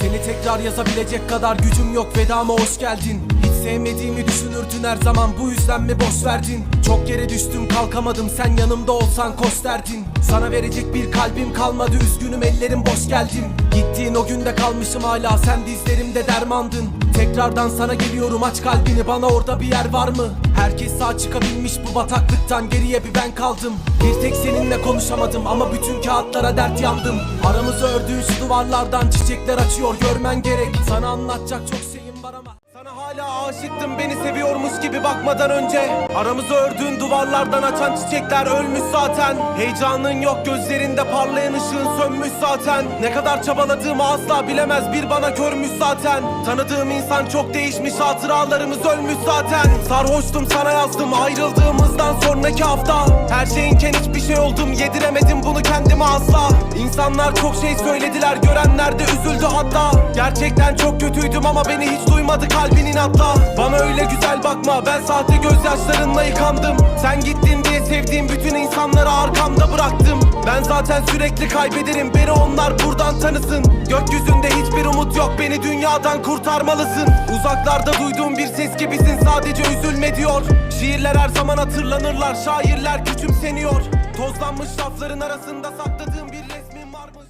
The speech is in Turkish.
Seni tekrar yazabilecek kadar gücüm yok. Vedama hoş geldin. Hiç sevmediğimi düşünürdün her zaman. Bu yüzden mi boş verdin? Çok yere düştüm kalkamadım. Sen yanımda olsan koş derdin Sana verecek bir kalbim kalmadı. Üzgünüm ellerim boş geldim Gittiğin o günde kalmışım hala. Sen dizlerimde dermandın Tekrardan sana geliyorum aç kalbini. Bana orada bir yer var mı? Herkes sağ çıkabilmiş bu bataklıktan. Geriye bir ben kaldım. Bir tek seninle konuşamadım ama bütün kağıtlara dert yandım. Aramızı ördüğün şu duvarlardan çiçekler açıyor görmen gerek. Sana anlatacak çok sana hala aşıktım beni seviyormuş gibi bakmadan önce. Aramızı ördüğün duvarlardan açan çiçekler ölmüş zaten. Heyecanın yok gözlerinde parlayan ışığın sönmüş zaten. Ne kadar çabaladığımı asla bilemez bir bana görmüş zaten. Tanıdığım insan çok değişmiş hatıralarımız ölmüş zaten. Sarhoştum sana yazdım ayrıldığımızdan sonraki hafta Her şeyinken hiçbir şey oldum yediremedim bunu kendime asla. İnsanlar çok şey söylediler görenler de üzüldü hatta. Gerçekten çok kötüydüm ama beni hiç duymadı kalbinin atla Bana öyle güzel bakma ben sahte gözyaşlarınla yıkandım. Sen gittin diye sevdiğim bütün insanları arkamda bıraktım. Ben zaten sürekli kaybederim beni onlar buradan tanısın. Gökyüzünde hiçbir umut yok beni dünyadan kurtarmalısın. Uzaklarda duyduğum bir ses gibisin sadece üzülme diyor Şiirler her zaman hatırlanırlar. Şairler küçümseniyor. Tozlanmış lafların arasında sakladığım bir resmin varmış.